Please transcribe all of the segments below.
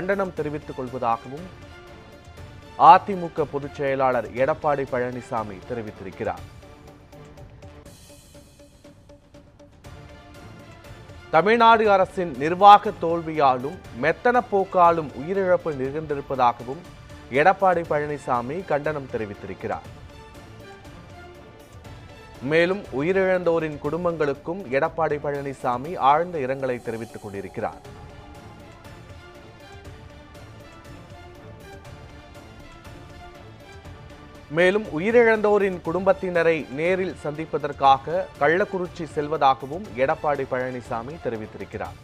கண்டனம் தெரிவித்துக் கொள்வதாகவும் அதிமுக பொதுச் செயலாளர் எடப்பாடி பழனிசாமி தெரிவித்திருக்கிறார். தமிழ்நாடு அரசின் நிர்வாக தோல்வியாலும் மெத்தன போக்காலும் உயிரிழப்பு நிகழ்ந்திருப்பதாகவும் எடப்பாடி பழனிசாமி கண்டனம் தெரிவித்திருக்கிறார். மேலும் உயிரிழந்தோரின் குடும்பங்களுக்கும் எடப்பாடி பழனிசாமி ஆழ்ந்த இரங்கலை தெரிவித்துக் கொண்டிருக்கிறார். மேலும் உயிரிழந்தோரின் குடும்பத்தினரை நேரில் சந்திப்பதற்காக கள்ளக்குறிச்சி செல்வதாகவும் எடப்பாடி பழனிசாமி தெரிவித்திருக்கிறார்.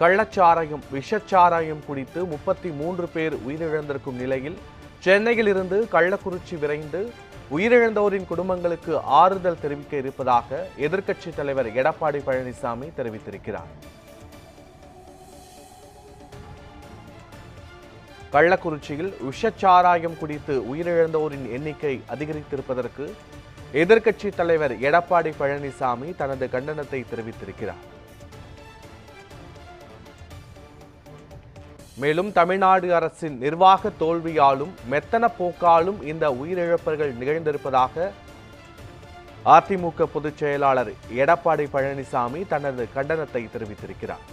கள்ளச்சாராயம் விஷச்சாராயம் குடித்து முப்பத்தி மூன்று பேர் உயிரிழந்திருக்கும் நிலையில் சென்னையில் இருந்து கள்ளக்குறிச்சி விரைந்து உயிரிழந்தோரின் குடும்பங்களுக்கு ஆறுதல் தெரிவிக்க இருப்பதாக எதிர்க்கட்சித் தலைவர் எடப்பாடி பழனிசாமி தெரிவித்திருக்கிறார். கள்ளக்குறிச்சியில் விஷச்சாராயம் குடித்து உயிரிழந்தோரின் எண்ணிக்கை அதிகரித்திருப்பதற்கு எதிர்க்கட்சித் தலைவர் எடப்பாடி பழனிசாமி தனது கண்டனத்தை தெரிவித்திருக்கிறார். மேலும் தமிழ்நாடு அரசின் நிர்வாக தோல்வியாலும் மெத்தன போக்காலும் இந்த உயிரிழப்புகள் நிகழ்ந்திருப்பதாக அதிமுக பொதுச் செயலாளர் எடப்பாடி பழனிசாமி தனது கண்டனத்தை தெரிவித்திருக்கிறார்.